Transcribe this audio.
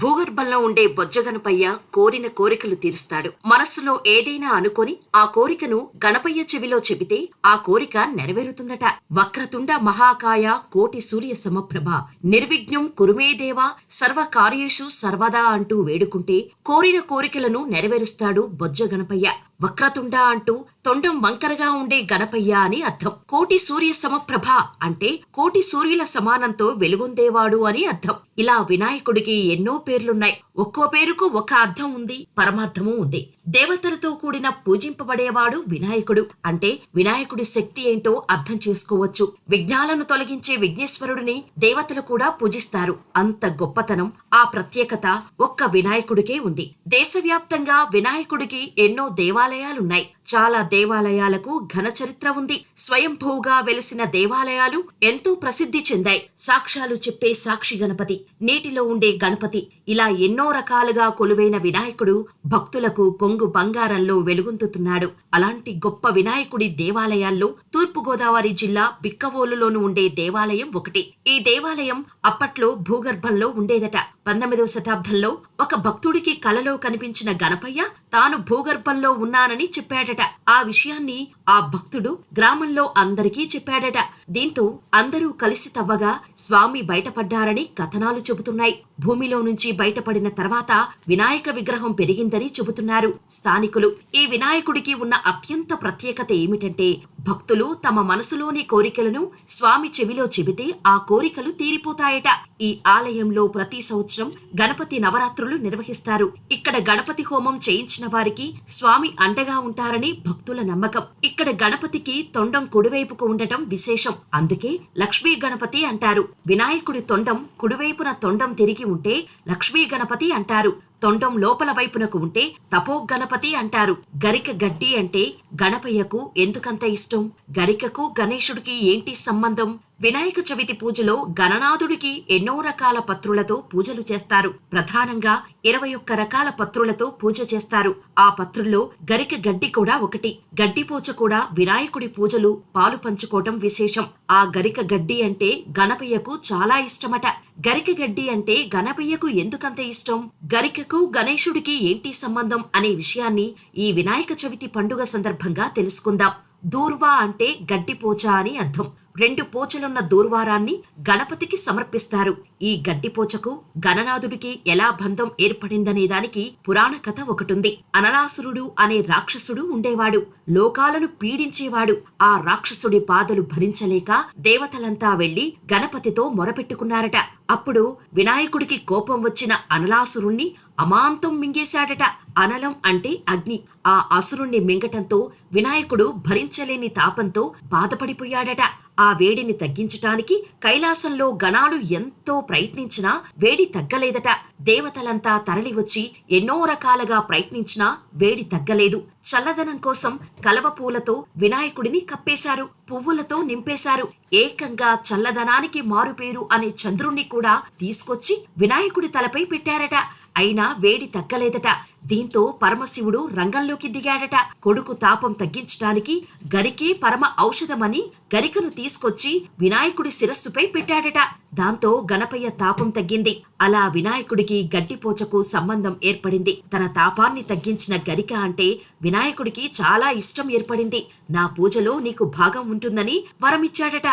భూగర్భంలో ఉండే బొజ్జగనపయ్య కోరిన కోరికలు తీరుస్తాడు. మనస్సులో ఏదైనా అనుకొని ఆ కోరికను గణపయ్య చెవిలో చెబితే ఆ కోరిక నెరవేరుతుందట. వక్రతుండ మహాకాయ కోటి సూర్య సమప్రభ. నిర్విఘ్నం కురుమేదేవా సర్వకార్యేషు సర్వదా అంటూ వేడుకుంటే కోరిన కోరికలను నెరవేరుస్తాడు బొజ్జ గణపయ్య వక్రతుండ అంటూ తొండం వంకరగా ఉండే గణపయ్య అని అర్థం. కోటి సూర్య సమప్రభ అంటే కోటి సూర్యుల సమానంతో వెలుగొందేవాడు అని అర్థం. ఇలా వినాయకుడికి ఎన్నో పేర్లున్నాయి. ఒక్కో పేరుకు ఒక అర్థం ఉంది పరమార్థము ఉంది. దేవతలతో కూడిన పూజింపబడేవాడు వినాయకుడు. అంటే వినాయకుడి శక్తి ఏంటో అర్థం చేసుకోవచ్చు. విఘ్నాలను తొలగించే విఘ్నేశ్వరుడిని దేవతలు కూడా పూజిస్తారు. అంత గొప్పతనం ఆ ప్రత్యేకత ఒక్క వినాయకుడికే ఉంది. దేశవ్యాప్తంగా వినాయకుడికి ఎన్నో దేవాలయాలున్నాయి చాలా దేవాలయాలకు ఘన చరిత్ర ఉంది. స్వయంభూగా వెలిసిన దేవాలయాలు ఎంతో ప్రసిద్ధి చెందాయి. సాక్ష్యాలు చెప్పే సాక్షి గణపతి నీటిలో ఉండే గణపతి ఇలా ఎన్నో రకాలుగా కొలువైన వినాయకుడు భక్తులకు కొంగు బంగారంలో వెలుగొందుతున్నాడు. అలాంటి గొప్ప వినాయకుడి దేవాలయాల్లో తూర్పుగోదావరి జిల్లా బిక్కవోలులోను ఉండే దేవాలయం ఒకటి. ఈ దేవాలయం అప్పట్లో భూగర్భంలో ఉండేదట. పంతొమ్మిదవ శతాబ్దంలో ఒక భక్తుడికి కలలో కనిపించిన గణపయ్య తాను భూగర్భంలో ఉన్నానని చెప్పాడట. ఆ విషయాన్ని ఆ భక్తుడు గ్రామంలో అందరికీ చెప్పాడట. దీంతో అందరూ కలిసి తవ్వగా స్వామి బయటపడ్డారని కథనాలు చెబుతున్నాయి. భూమిలో నుంచి బయటపడిన తర్వాత వినాయక విగ్రహం పెరిగిందని చెబుతున్నారు స్థానికులు. ఈ వినాయకుడికి ఉన్న అత్యంత ప్రత్యేకత ఏమిటంటే భక్తులు తమ మనసులోని కోరికలను స్వామి చెవిలో చెబితే ఆ కోరికలు తీరిపోతాయట. ఈ ఆలయంలో ప్రతి సంవత్సరం గణపతి నవరాత్రులు నిర్వహిస్తారు. ఇక్కడ గణపతి హోమం చేయించిన వారికి స్వామి అండగా ఉంటారని భక్తుల నమ్మకం. ఇక్కడ గణపతికి తొండం కుడివైపుకు ఉండటం విశేషం. అందుకే లక్ష్మీ గణపతి అంటారు. వినాయకుడి తొండం కుడివైపున తొండం తిరిగి ఉంటే లక్ష్మీ గణపతి అంటారు. తొండం లోపల వైపునకు ఉంటే తపో గణపతి అంటారు. గరిక గడ్డి అంటే గణపయ్యకు ఎందుకంత ఇష్టం? గరికకు గణేశుడికి ఏంటి సంబంధం? వినాయక చవితి పూజలో గణనాథుడికి ఎన్నో రకాల పత్రులతో పూజలు చేస్తారు. ప్రధానంగా ఇరవై ఒక్క రకాల పత్రులతో పూజ చేస్తారు. ఆ పత్రుల్లో గరిక గడ్డి కూడా ఒకటి. గడ్డిపోచ కూడా వినాయకుడి పూజలు పాలు పంచుకోవటం విశేషం. ఆ గరిక గడ్డి అంటే గణపయ్యకు చాలా ఇష్టమట. గరిక గడ్డి అంటే గణపయ్యకు ఎందుకంత ఇష్టం? గరికకు గణేశుడికి ఏంటి సంబంధం అనే విషయాన్ని ఈ వినాయక చవితి పండుగ సందర్భంగా తెలుసుకుందాం. దూర్వా అంటే గడ్డిపోచ అని అర్థం. రెండు పోచలున్న దూర్వారాన్ని గణపతికి సమర్పిస్తారు. ఈ గడ్డిపోచకు గణనాథుడికి ఎలా బంధం ఏర్పడిందనే దానికి పురాణ కథ ఒకటుంది. అనలాసురుడు అనే రాక్షసుడు ఉండేవాడు. లోకాలను పీడించేవాడు. ఆ రాక్షసుడి బాధలు భరించలేక దేవతలంతా వెళ్ళి గణపతితో మొరపెట్టుకున్నారట. అప్పుడు వినాయకుడికి కోపం వచ్చిన అనలాసురుణ్ణి అమాంతం మింగేశాడట. అనలం అంటే అగ్ని. ఆ అసురుణ్ణి మింగటంతో వినాయకుడు భరించలేని తాపంతో బాధపడిపోయాడట. ఆ వేడిని తగ్గించటానికి కైలాసంలో గణాలు ఎంతో ప్రయత్నించినా వేడి తగ్గలేదట. దేవతలంతా తరలివచ్చి ఎన్నో రకాలుగా ప్రయత్నించినా వేడి తగ్గలేదు. చల్లదనం కోసం కలవ పూలతో వినాయకుడిని కప్పేశారు పువ్వులతో నింపేశారు. ఏకంగా చల్లదనానికి మారుపేరు అనే చంద్రుణ్ణి కూడా తీసుకొచ్చి వినాయకుడి తలపై పెట్టారట. అయినా వేడి తగ్గలేదట. దీంతో పరమశివుడు రంగంలోకి దిగాడట. కొడుకు తాపం తగ్గించడానికి గరికే పరమ ఔషధమని గరికను తీసుకొచ్చి వినాయకుడి శిరస్సుపై పెట్టాడట. దాంతో గణపయ్య తాపం తగ్గింది. అలా వినాయకుడికి వినాయకుడికి గడ్డిపోచకు సంబంధం ఏర్పడింది. తన తాపాన్ని తగ్గించిన గరిక అంటే వినాయకుడికి చాలా ఇష్టం ఏర్పడింది. నా పూజలో నీకు భాగం ఉంటుందని వరమిచ్చాడట.